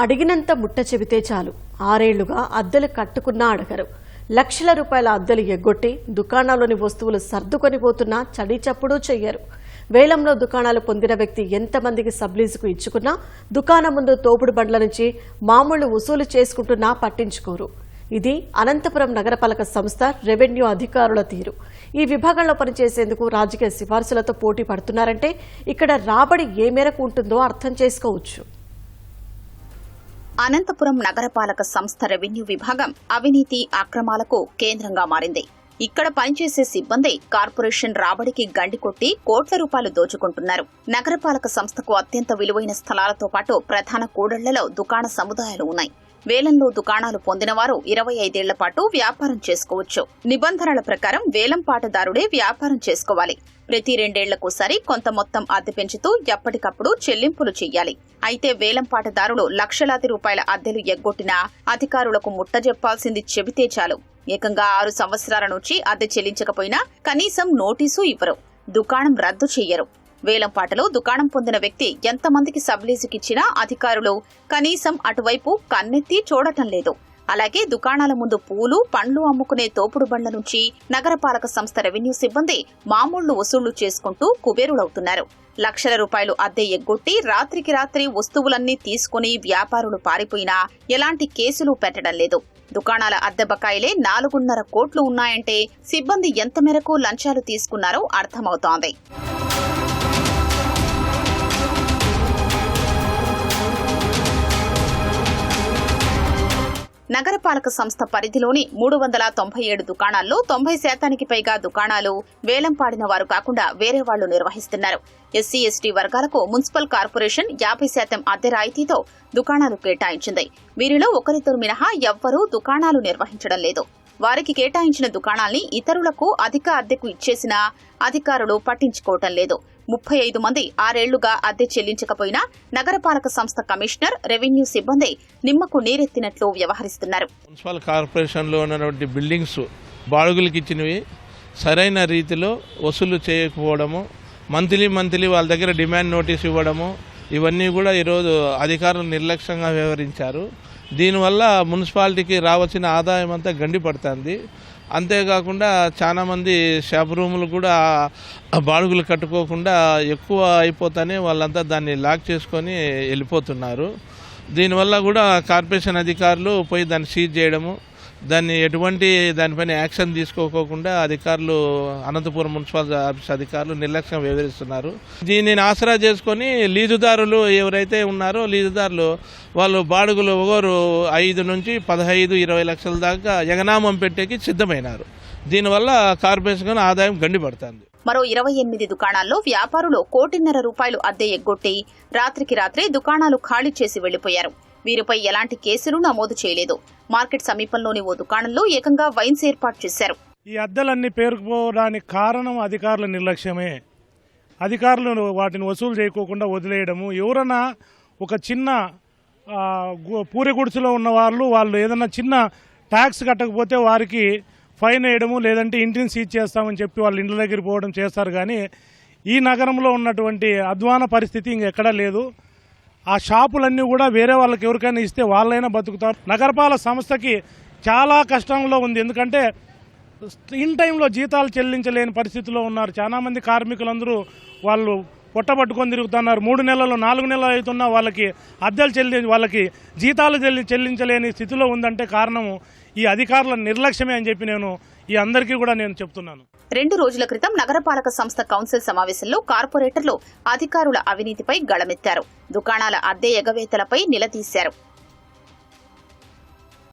అడిగినంత ముట్ట చెబితే చాలు. ఆరేళ్ళుగా అద్దెలు కట్టుకున్నా అడగరు. లక్షల రూపాయల అద్దెలు ఎగ్గొట్టి దుకాణాల్లోని వస్తువులు సర్దుకొని పోతున్నా చడిచప్పుడు చెయ్యరు. వేలంలో దుకాణాలు పొందిన వ్యక్తి ఎంతమందికి సబ్లీజుకు ఇచ్చుకున్నా దుకాణం ముందు తోపుడు బండ్ల నుంచి మామూలు వసూలు చేసుకుంటున్నా పట్టించుకోరు. ఇది అనంతపురం నగరపాలక సంస్థ రెవెన్యూ అధికారుల తీరు. ఈ విభాగంలో పనిచేసేందుకు రాజకీయ సిఫార్సులతో పోటీ పడుతున్నారంటే ఇక్కడ రాబడి ఏ మేరకు ఉంటుందో అర్థం చేసుకోవచ్చు. అనంతపురం నగరపాలక సంస్థ రెవెన్యూ విభాగం అవినీతి అక్రమాలకు కేంద్రంగా మారింది. ఇక్కడ పనిచేసే సిబ్బంది కార్పొరేషన్ రాబడికి గండి కొట్టి కోట్ల రూపాయలు దోచుకుంటున్నారు. నగరపాలక సంస్థకు అత్యంత విలువైన స్థలాలతో పాటు ప్రధాన కూడళ్ళలో దుకాణ సముదాయాలు ఉన్నాయి. వేలంలో దుకాణాలు పొందినవారు ఇరవై ఐదేళ్ళ పాటు వ్యాపారం చేసుకోవచ్చు. నిబంధనల ప్రకారం వేలం పాటదారుడే వ్యాపారం చేసుకోవాలి. ప్రతి రెండేళ్ళకోసారి కొంత మొత్తం అద్దె పెంచుతూ ఎప్పటికప్పుడు చెల్లింపులు చెయ్యాలి. అయితే వేలం పాటదారులు లక్షలాది రూపాయల అద్దెలు ఎగ్గొట్టినా అధికారులకు ముట్టజెప్పాల్సింది చెబితే చాలు. ఏకంగా ఆరు సంవత్సరాల నుంచి అద్దె చెల్లించకపోయినా కనీసం నోటీసు ఇవ్వరు. దుకాణం రద్దు చెయ్యరు. వేలంపాటలో దుకాణం పొందిన వ్యక్తి ఎంతమందికి సబ్లీజుకిచ్చినా అధికారులు కనీసం అటువైపు కన్నెత్తి చూడటం లేదు. అలాగే దుకాణాల ముందు పూలు పండ్లు అమ్ముకునే తోపుడు బండ్ల నుంచి నగరపాలక సంస్థ రెవెన్యూ సిబ్బంది మామూళ్ళు వసూళ్ళు చేసుకుంటూ కుబేరులవుతున్నారు. లక్షల రూపాయలు అద్దె ఎగ్గొట్టి రాత్రికి రాత్రి వస్తువులన్నీ తీసుకుని వ్యాపారులు పారిపోయినా ఎలాంటి కేసులు పెట్టడం లేదు. దుకాణాల అద్దె బకాయిలే నాలుగున్నర కోట్లు ఉన్నాయంటే సిబ్బంది ఎంత మేరకు లంచాలు తీసుకున్నారో అర్థమవుతోంది. నగరపాలక సంస్థ పరిధిలోని మూడు వందల తొంభై ఏడు దుకాణాల్లో తొంభై శాతానికి పైగా దుకాణాలు వేలం పాడిన వారు కాకుండా వేరే వాళ్ళు నిర్వహిస్తున్నారు. ఎస్సీ ఎస్టీ వర్గాలకు మున్సిపల్ కార్పొరేషన్ యాభై శాతం అద్దె రాయితీతో దుకాణాలు కేటాయించింది. వీరిలో ఒకరిద్దరు మినహా ఎవ్వరూ దుకాణాలు నిర్వహించడం లేదు. వారికి కేటాయించిన దుకాణాల్ని ఇతరులకు అధిక అద్దెకు ఇచ్చేసినా అధికారులు పట్టించుకోవటం లేదు. ముప్పై ఐదు మంది ఆరేళ్ళుగా అద్దె చెల్లించకపోయినా నగరపాలక సంస్థ కమిషనర్ రెవెన్యూ సిబ్బంది నిమ్మకు నీరెత్తినట్లు వ్యవహరిస్తున్నారు. మున్సిపల్ కార్పొరేషన్లో ఉన్నటువంటి బిల్డింగ్స్ బాడుగులకు ఇచ్చినవి సరైన రీతిలో వసూలు చేయకపోవడము మంత్లీ మంత్లీ వాళ్ళ దగ్గర డిమాండ్ నోటీస్ ఇవ్వడము ఇవన్నీ కూడా ఈరోజు అధికారులు నిర్లక్ష్యంగా వ్యవహరించారు. దీనివల్ల మున్సిపాలిటీకి రావాల్సిన ఆదాయం అంతా గండి పడుతుంది. అంతేకాకుండా చాలామంది షాప్ రూములు కూడా బాడుగులు కట్టుకోకుండా ఎక్కువ అయిపోతానే వాళ్ళంతా దాన్ని లాక్ చేసుకొని వెళ్ళిపోతున్నారు. దీనివల్ల కూడా కార్పొరేషన్ అధికారులు పోయి దాన్ని సీజ్ చేయడము దాన్ని ఎటువంటి దానిపైన యాక్షన్ తీసుకోకోకుండా అధికారులు అనంతపురం మున్సిపల్ ఆఫీస్ అధికారులు నిర్లక్ష్యం వ్యవహరిస్తున్నారు. దీనిని ఆసరా చేసుకొని లీజుదారులు ఎవరైతే ఉన్నారో లీజుదారులు వాళ్ళు బాడుగులు ఒకరు ఐదు నుంచి పదహైదు ఇరవై లక్షల దాకా యగనామం పెట్టేకి సిద్ధమైనారు. దీనివల్ల కార్పొరేషన్ ఆదాయం గండిపడుతుంది. మరో ఇరవై ఎనిమిది దుకాణాల్లో వ్యాపారులు కోటిన్నర రూపాయలు అద్దె ఎగ్గొట్టి రాత్రికి రాత్రే దుకాణాలు ఖాళీ చేసి వెళ్ళిపోయారు వీరిపై ఎలాంటి కేసులు నమోదు చేయలేదు. మార్కెట్ సమీపంలోని ఓ దుకాణంలో ఏకంగా వైన్స్ ఏర్పాటు చేశారు. ఈ అద్దెలన్నీ పేరుకుపోవడానికి కారణం అధికారుల నిర్లక్ష్యమే. అధికారులు వాటిని వసూలు చేయకోకుండా వదిలేయడము. ఎవరన్నా ఒక చిన్న పూరి గుడిసెలో ఉన్న వాళ్ళు వాళ్ళు ఏదన్నా చిన్న ట్యాక్స్ కట్టకపోతే వారికి ఫైన్ వేయడము లేదంటే ఇంటిని సీజ్ చేస్తామని చెప్పి వాళ్ళు ఇండ్ల దగ్గర పోవడం చేస్తారు కానీ ఈ నగరంలో ఉన్నటువంటి అధ్వాన పరిస్థితి ఇంకెక్కడా లేదు. ఆ షాపులన్నీ కూడా వేరే వాళ్ళకి ఎవరికైనా ఇస్తే వాళ్ళైనా బతుకుతారు. నగరపాలక సంస్థకి చాలా కష్టంలో ఉంది. ఎందుకంటే ఇన్ టైంలో జీతాలు చెల్లించలేని పరిస్థితిలో ఉన్నారు. చాలామంది కార్మికులందరూ వాళ్ళు పొట్టబట్టుకొని తిరుగుతున్నారు. మూడు నెలలు నాలుగు నెలలు అవుతున్నా వాళ్ళకి అద్దెలు చెల్లి వాళ్ళకి జీతాలు చెల్లి చెల్లించలేని స్థితిలో ఉందంటే కారణము ఈ అధికారుల నిర్లక్ష్యమే అని చెప్పి నేను ఈ అందరికీ కూడా నేను చెప్తున్నాను. రెండు రోజుల క్రితం నగరపాలక సంస్థ కౌన్సిల్ సమావేశంలో కార్పొరేటర్లు అధికారుల అవినీతిపై గళమెత్తారు. దుకాణాల అద్దె ఎగవేతలపై నిలదీశారు.